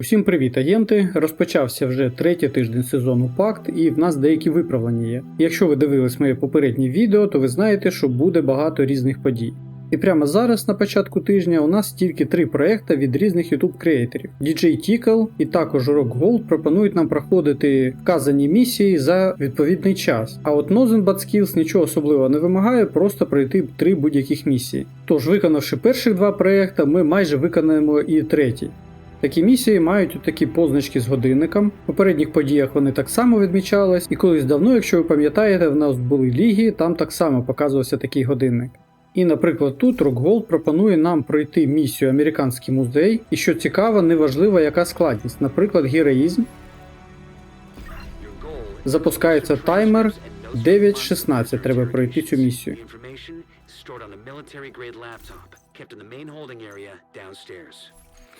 Усім привіт, агенти! Розпочався вже третій тиждень сезону Пакт, і в нас деякі виправлення є. Якщо ви дивились моє попереднє відео, то ви знаєте, що буде багато різних подій. І прямо зараз, на початку тижня, у нас тільки три проекти від різних YouTube креаторів. DJ Tickle і також Rock Gold пропонують нам проходити вказані місії за відповідний час. А от Nozen Bad Skills нічого особливого не вимагає, просто пройти три будь-яких місії. Тож, виконавши перших два проекти, ми майже виконаємо і третій. Такі місії мають такі позначки з годинником. В попередніх подіях вони так само відмічались, і колись давно, якщо ви пам'ятаєте, в нас були ліги, там так само показувався такий годинник. І, наприклад, тут Rockgold пропонує нам пройти місію Американський музей, і що цікаво, неважливо, яка складність, наприклад, героїзм. Запускається таймер 9.16 треба пройти цю місію.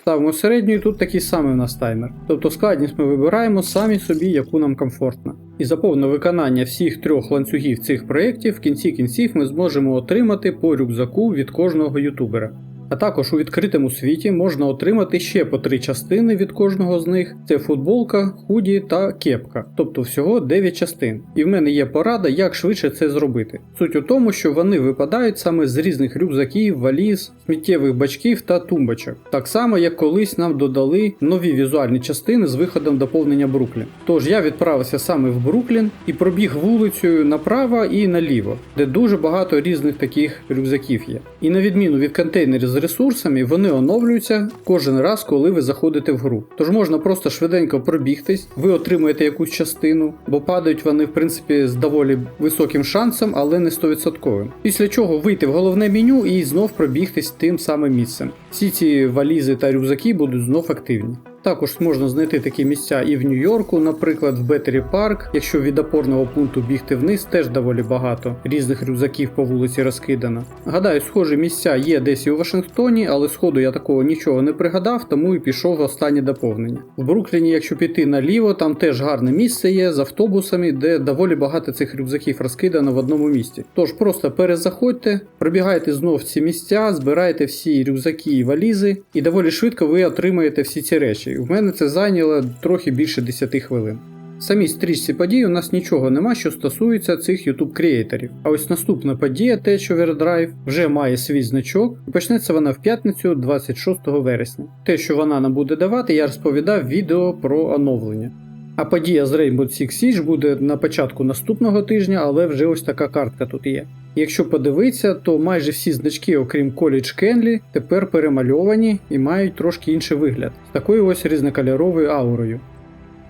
Ставимо середню і тут такий самий у нас таймер. Тобто складність ми вибираємо самі собі, яку нам комфортно. І за повне виконання всіх трьох ланцюгів цих проєктів в кінці кінців ми зможемо отримати по рюкзаку від кожного ютубера. А також у відкритому світі можна отримати ще по три частини від кожного з них: це футболка, худі та кепка, тобто всього 9 частин. І в мене є порада, як швидше це зробити. Суть у тому, що вони випадають саме з різних рюкзаків, валіз, сміттєвих бачків та тумбочок. Так само, як колись нам додали нові візуальні частини з виходом доповнення Бруклін. Тож я відправився саме в Бруклін і пробіг вулицею направо і наліво, де дуже багато різних таких рюкзаків є. І на відміну від контейнерів з ресурсами, вони оновлюються кожен раз, коли ви заходите в гру. Тож можна просто швиденько пробігтись, ви отримуєте якусь частину, бо падають вони, в принципі, з доволі високим шансом, але не 100%. Після чого вийти в головне меню і знов пробігтись тим самим місцем. Всі ці валізи та рюкзаки будуть знов активні. Також можна знайти такі місця і в Нью-Йорку, наприклад, в Беттері Парк. Якщо від опорного пункту бігти вниз, теж доволі багато різних рюкзаків по вулиці розкидано. Гадаю, схожі місця є десь і у Вашингтоні, але сходу я такого нічого не пригадав, тому і пішов в останнє доповнення. В Брукліні, якщо піти наліво, там теж гарне місце є з автобусами, де доволі багато цих рюкзаків розкидано в одному місці. Тож просто перезаходьте, пробігайте знов ці місця, збирайте всі рюкзаки і валізи, і доволі швидко ви отримаєте всі ці речі. В мене це зайняло трохи більше 10 хвилин. В самій стрічці подій у нас нічого нема, що стосується цих YouTube креаторів. А ось наступна подія Tech Overdrive вже має свій значок і почнеться вона в п'ятницю 26 вересня. Те, що вона нам буде давати, я розповідав відео про оновлення. А подія з Rainbow Six Siege буде на початку наступного тижня, але вже ось така картка тут є. Якщо подивитися, то майже всі значки, окрім College Canley, тепер перемальовані і мають трошки інший вигляд з такою ось різнокольоровою аурою.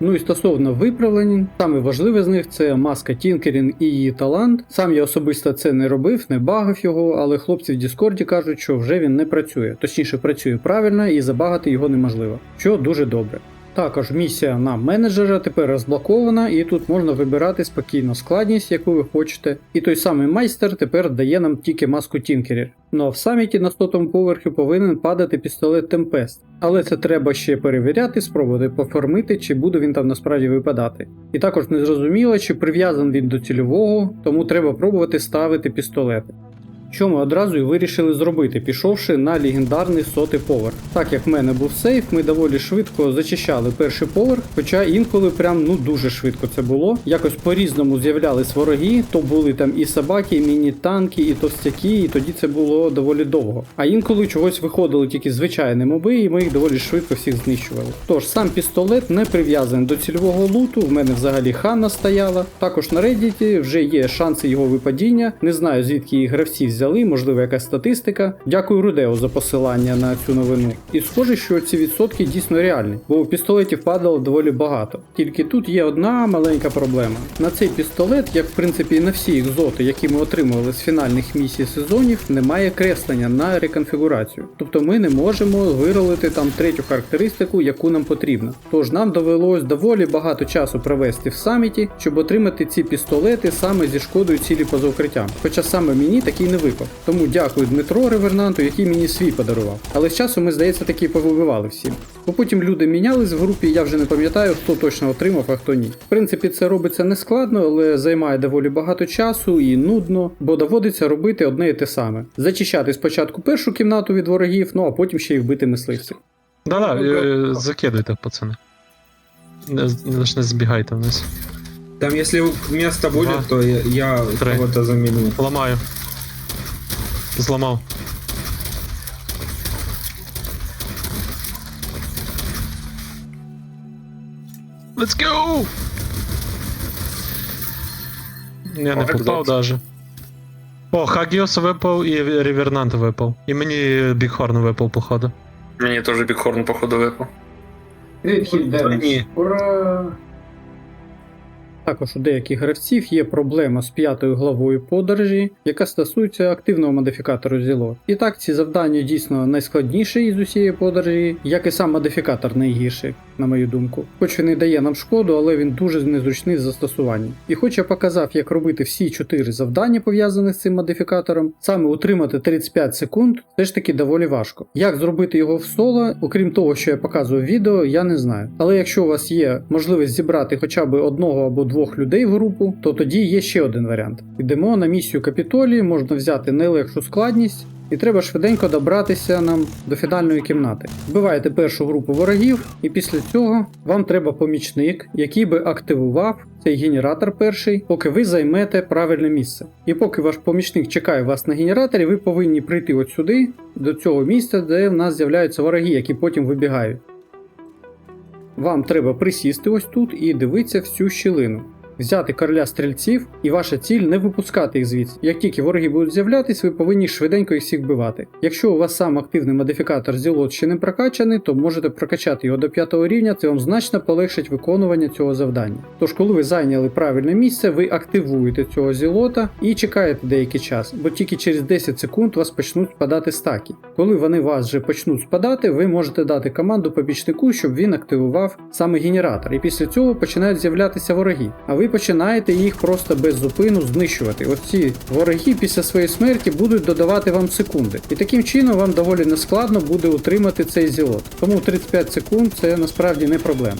Ну і стосовно виправлень, саме важливе з них це маска Тінкерін і її талант. Сам я особисто це не робив, не багав його, але хлопці в Діскорді кажуть, що вже він не працює, точніше працює правильно і забагати його неможливо, що дуже добре. Також місія на менеджера тепер розблокована, і тут можна вибирати спокійно складність, яку ви хочете. І той самий майстер тепер дає нам тільки маску Тінкерір. Ну а в саміті на 100 поверхі повинен падати пістолет Темпест. Але це треба ще перевіряти, спробувати поформити, чи буде він там насправді випадати. І також не зрозуміло, чи прив'язаний він до цільового, тому треба пробувати ставити пістолети. Що ми одразу і вирішили зробити, пішовши на легендарний сотий поверх. Так як в мене був сейф, ми доволі швидко зачищали перший поверх, хоча інколи прям ну дуже швидко це було. Якось по-різному з'являлись вороги, то були там і собаки, і міні-танки, і товстяки, і тоді це було доволі довго. А інколи чогось виходили тільки звичайні моби, і ми їх доволі швидко всіх знищували. Тож сам пістолет не прив'язаний до цільового луту, в мене взагалі ханна стояла. Також на Reddit вже є шанси його випадіння. Не знаю звідки їх гравці взяли взяли, можливо, якась статистика. Дякую Рудео за посилання на цю новину. І схоже, що ці відсотки дійсно реальні, бо пістолетів падало доволі багато. Тільки тут є одна маленька проблема. На цей пістолет, як в принципі і на всі екзоти, які ми отримували з фінальних місій сезонів, немає креслення на реконфігурацію. Тобто ми не можемо виролити там третю характеристику, яку нам потрібно. Тож нам довелось доволі багато часу провести в саміті, щоб отримати ці пістолети саме зі шкодою цілі поза укриттям. Хоча саме мені такий не випав. Тому дякую Дмитро Ревернанту, який мені свій подарував. Але з часу ми, здається, таки повибивали всім. Бо потім люди мінялись в групі, я вже не пам'ятаю, хто точно отримав, а хто ні. В принципі, це робиться не складно, але займає доволі багато часу і нудно, бо доводиться робити одне і те саме: зачищати спочатку першу кімнату від ворогів, ну а потім ще й вбити мисливців. Да-да, Ну, закидуйте, пацани. Не, не, ж не збігайте вниз. Там, если место будет, Два. то я, я кого-то заменю. Ламаю. Зламав. Let's go! Я не О, попав екзот. даже. О, Хагіос випав і Рівернант випав. І мені Бігхорн випав, походу. Мені теж бікхорн, походу, випав. Відхід демедж. Ні. Ура! Також у деяких гравців є проблема з п'ятою главою подорожі, яка стосується активного модифікатору зіло. І так, ці завдання дійсно найскладніші із усієї подорожі, як і сам модифікатор найгірший, на мою думку. Хоч і дає нам шкоду, але він дуже незручний в застосуванні. І хоч я показав, як робити всі чотири завдання, пов'язані з цим модифікатором, саме утримати 35 секунд все ж таки доволі важко. Як зробити його в соло, окрім того, що я показував в відео, я не знаю. Але якщо у вас є можливість зібрати хоча б одного або двох людей в групу, то тоді є ще один варіант. Йдемо на місію Капітолії, можна взяти найлегшу складність. І треба швиденько добратися нам до фінальної кімнати. Вбиваєте першу групу ворогів, і після цього вам треба помічник, який би активував цей генератор перший, поки ви займете правильне місце. І поки ваш помічник чекає вас на генераторі, ви повинні прийти от сюди, до цього місця, де в нас з'являються вороги, які потім вибігають. Вам треба присісти ось тут і дивитися всю щілину. Взяти короля стрільців, і ваша ціль не випускати їх звідси. Як тільки вороги будуть з'являтись, ви повинні швиденько їх всіх вбивати. Якщо у вас сам активний модифікатор зілот ще не прокачаний, то можете прокачати його до 5 рівня, це вам значно полегшить виконування цього завдання. Тож, коли ви зайняли правильне місце, ви активуєте цього зілота і чекаєте деякий час, бо тільки через 10 секунд вас почнуть спадати стаки. Коли вони вас вже почнуть спадати, ви можете дати команду побічнику, щоб він активував саме генератор, і після цього починають з'являтися вороги. А ви починаєте їх просто без зупину знищувати. Оці вороги після своєї смерті будуть додавати вам секунди. І таким чином вам доволі нескладно буде утримати цей зілот. Тому 35 секунд це насправді не проблема.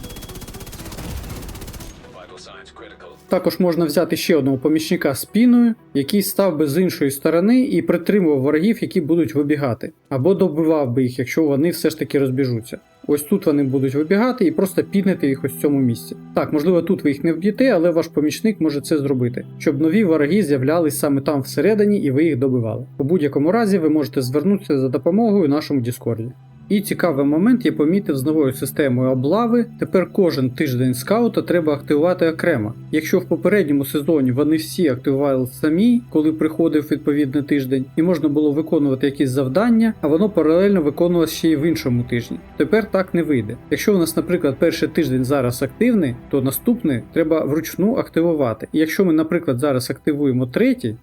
Також можна взяти ще одного помічника спіною, який став би з іншої сторони і притримував ворогів, які будуть вибігати, або добивав би їх, якщо вони все ж таки розбіжуться. Ось тут вони будуть вибігати і просто піднете їх ось в цьому місці. Так, можливо, тут ви їх не вб'єте, але ваш помічник може це зробити, щоб нові вороги з'являлись саме там всередині і ви їх добивали. У будь-якому разі ви можете звернутися за допомогою нашому Діскорді. І цікавий момент я помітив з новою системою облави. Тепер кожен тиждень скаута треба активувати окремо. Якщо в попередньому сезоні вони всі активували самі, коли приходив відповідний тиждень, і можна було виконувати якісь завдання, а воно паралельно виконувалося ще й в іншому тижні. Тепер так не вийде. Якщо у нас, наприклад, перший тиждень зараз активний, то наступний треба вручну активувати. І якщо ми, наприклад, зараз активуємо третій,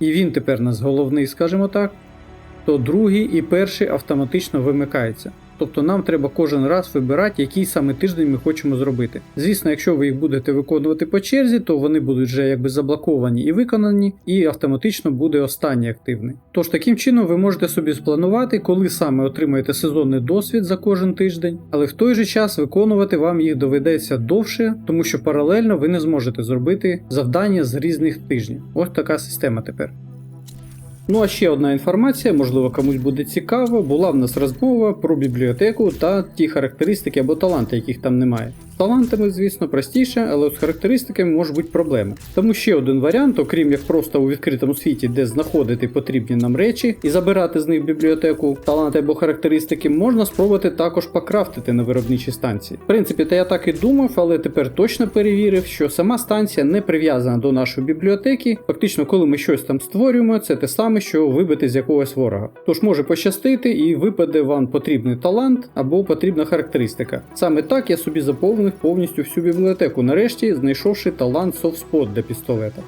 і він тепер у нас головний, скажімо так то другий і перший автоматично вимикаються. Тобто нам треба кожен раз вибирати, який саме тиждень ми хочемо зробити. Звісно, якщо ви їх будете виконувати по черзі, то вони будуть вже якби заблоковані і виконані, і автоматично буде останній активний. Тож таким чином ви можете собі спланувати, коли саме отримаєте сезонний досвід за кожен тиждень, але в той же час виконувати вам їх доведеться довше, тому що паралельно ви не зможете зробити завдання з різних тижнів. Ось така система тепер. Ну а ще одна інформація, можливо, комусь буде цікаво, була в нас розмова про бібліотеку та ті характеристики або таланти, яких там немає. Талантами, звісно, простіше, але з характеристиками можуть бути проблеми. Тому ще один варіант, окрім як просто у відкритому світі, де знаходити потрібні нам речі і забирати з них бібліотеку таланти або характеристики, можна спробувати також покрафтити на виробничій станції. В принципі, та я так і думав, але тепер точно перевірив, що сама станція не прив'язана до нашої бібліотеки. Фактично, коли ми щось там створюємо, це те саме, що вибити з якогось ворога. Тож може пощастити і випаде вам потрібний талант або потрібна характеристика. Саме так я собі заповнив повністю всю бібліотеку, нарешті знайшовши талант софтспот для пістолета.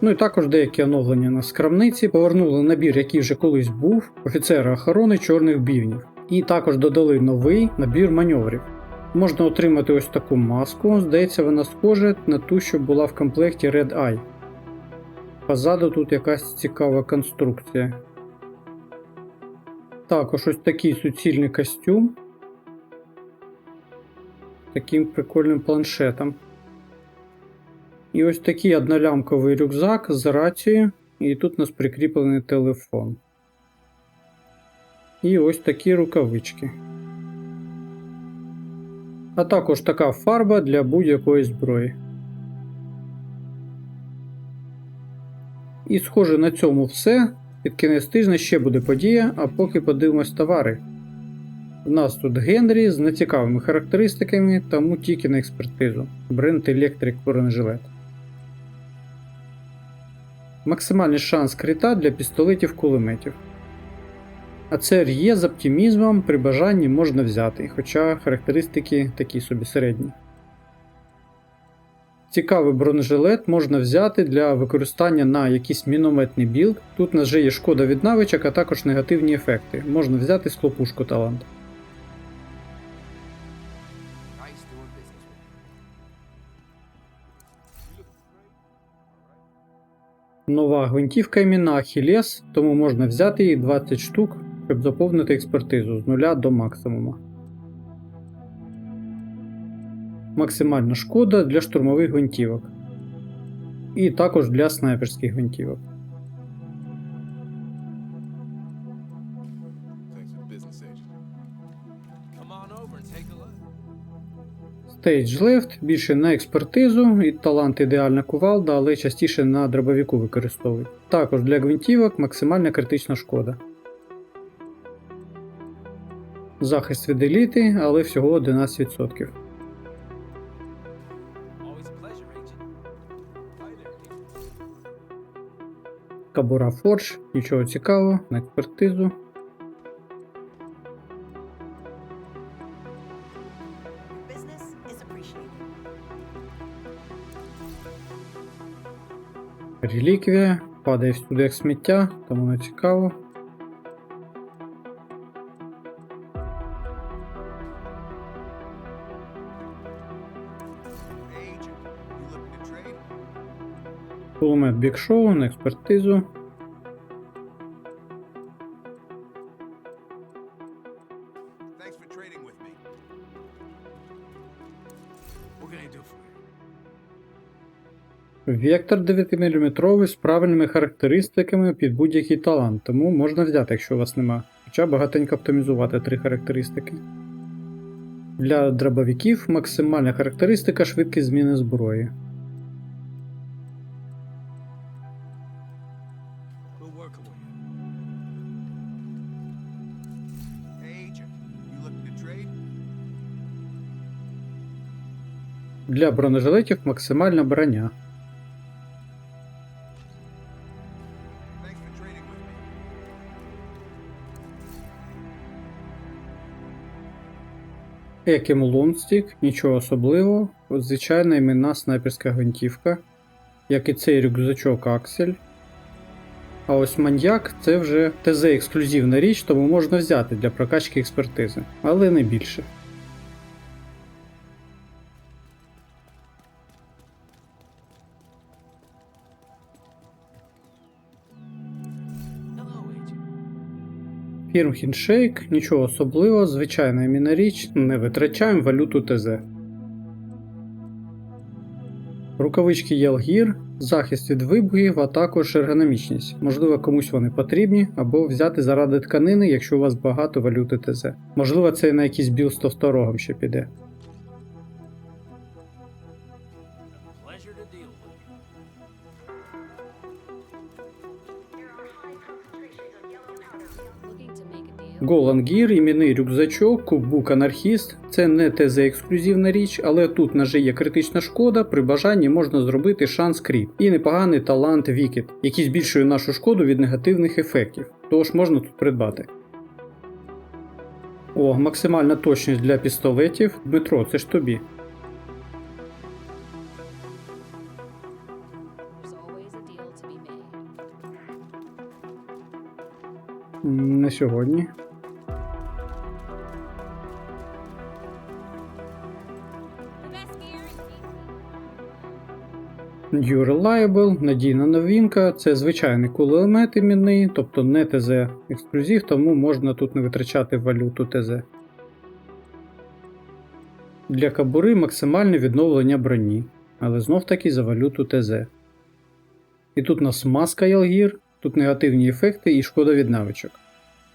Ну і також деякі оновлення на скрамниці повернули набір, який вже колись був, офіцера охорони чорних бівнів. І також додали новий набір маневрів. Можна отримати ось таку маску, здається, вона схожа на ту, що була в комплекті Red Eye. Позаду тут якась цікава конструкція. Також ось такий суцільний костюм. Таким прикольним планшетом. І ось такий однолямковий рюкзак з рацією. І тут у нас прикріплений телефон. І ось такі рукавички. А також така фарба для будь-якої зброї. І схоже на цьому все. Під кінець тижня ще буде подія, а поки подивимось товари. У нас тут Генрі з нецікавими характеристиками, тому тільки на експертизу. Бренд Electric бронежилет. Максимальний шанс крита для пістолетів кулеметів. А це є з оптимізмом, при бажанні можна взяти, хоча характеристики такі собі середні. Цікавий бронежилет можна взяти для використання на якийсь мінометний білд. Тут у нас вже є шкода від навичок, а також негативні ефекти. Можна взяти склопушку талант. Нова гвинтівка імена Ахіллес, тому можна взяти її 20 штук, щоб заповнити експертизу з нуля до максимума. Максимальна шкода для штурмових гвинтівок. І також для снайперських гвинтівок. Left більше на експертизу, і талант ідеальна кувалда, але частіше на дробовіку використовують. Також для гвинтівок максимальна критична шкода. Захист від еліти, але всього 11%. Always a pleasure, agent. Hi there, agent. Кабура Forge, нічого цікавого, на експертизу. Реліквія падає всюди як сміття, тому не цікаво. Кулемет бікшоу на експертизу. Вектор 9-мм з правильними характеристиками під будь-який талант, тому можна взяти, якщо у вас нема. Хоча багатенько оптимізувати три характеристики. Для дробовиків максимальна характеристика швидкість зміни зброї. Для бронежилетів максимальна броня. Екем Лунстік, нічого особливого, звичайна іменна снайперська гвинтівка, як і цей рюкзачок Аксель. А ось маньяк це вже ТЗ ексклюзивна річ, тому можна взяти для прокачки експертизи, але не більше. Фірм Хіншейк, нічого особливого, звичайна іменна річ, не витрачаємо валюту ТЗ. Рукавички Ялгір, захист від вибухів, а також ергономічність. Можливо, комусь вони потрібні, або взяти заради тканини, якщо у вас багато валюти ТЗ. Можливо, це на якийсь біл з товсторогом ще піде. Голангір, іменний рюкзачок, кубук анархіст це не ТЗ ексклюзивна річ, але тут на є критична шкода, при бажанні можна зробити шанс кріт і непоганий талант Вікет, який збільшує нашу шкоду від негативних ефектів, тож можна тут придбати. О, максимальна точність для пістолетів. Дмитро, це ж тобі. Не сьогодні. New Reliable, надійна новинка, це звичайний кулемет іменний, тобто не ТЗ ексклюзив, тому можна тут не витрачати валюту ТЗ. Для кабури максимальне відновлення броні, але знов таки за валюту ТЗ. І тут у нас маска Ялгір, тут негативні ефекти і шкода від навичок.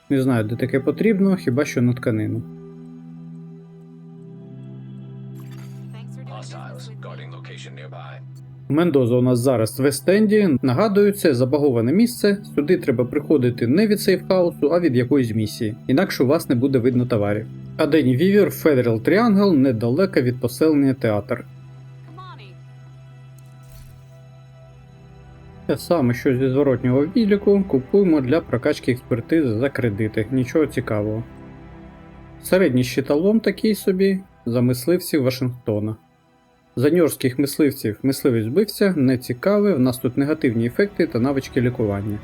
Не знаю, де таке потрібно, хіба що на тканину. Мендоза у нас зараз в Вест-Енді. Нагадую, це забаговане місце. Сюди треба приходити не від сейфхаусу, а від якоїсь місії. Інакше у вас не буде видно товарів. А Дені Вівер Federal Triangle недалеко від поселення театр. Саме, що зі зворотнього відліку, купуємо для прокачки експертизи за кредити. Нічого цікавого. Середній щиталом такий собі за мисливців Вашингтона. За ньорських мисливців мисливець збився, не цікаве, в нас тут негативні ефекти та навички лікування.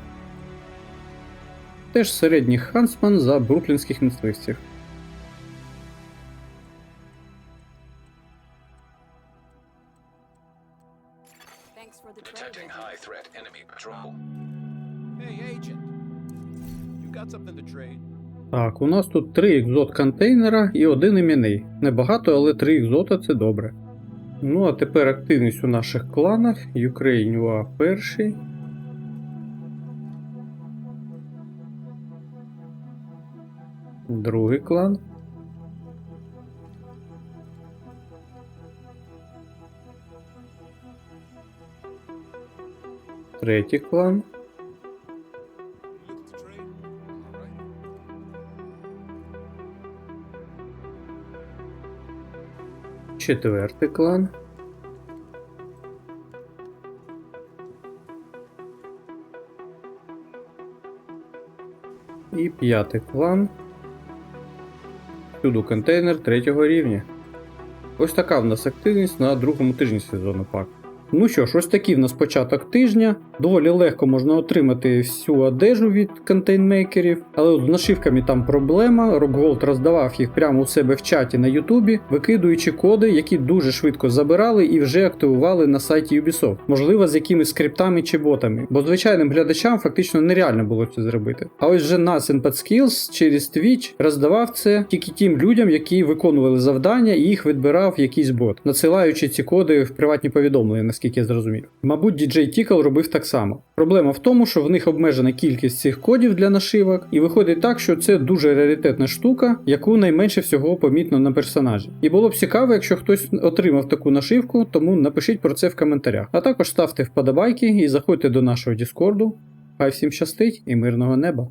Теж середній хансман за бруклінських мисливців. Так, у нас тут три екзот контейнера і один іменний. Небагато, але три екзота це добре. Ну а тепер активність у наших кланах. Ukraine UA перший. Другий клан. Третій клан. Четвертий клан. І п'ятий клан. Всюду контейнер третього рівня. Ось така в нас активність на другому тижні сезону пак. Ну що ж, ось такий в нас початок тижня. Доволі легко можна отримати всю одежу від контейнмейкерів, але з нашивками там проблема. Рокголд роздавав їх прямо у себе в чаті на Ютубі, викидуючи коди, які дуже швидко забирали і вже активували на сайті Ubisoft. Можливо, з якимись скриптами чи ботами, бо звичайним глядачам фактично нереально було це зробити. А ось вже But Skills через Twitch роздавав це тільки тим людям, які виконували завдання, і їх відбирав якийсь бот, надсилаючи ці коди в приватні повідомлення, наскільки я зрозумів. Мабуть, DJ Tickle робив так само. Проблема в тому, що в них обмежена кількість цих кодів для нашивок, і виходить так, що це дуже раритетна штука, яку найменше всього помітно на персонажі. І було б цікаво, якщо хтось отримав таку нашивку, тому напишіть про це в коментарях. А також ставте вподобайки і заходьте до нашого Діскорду. Хай всім щастить і мирного неба!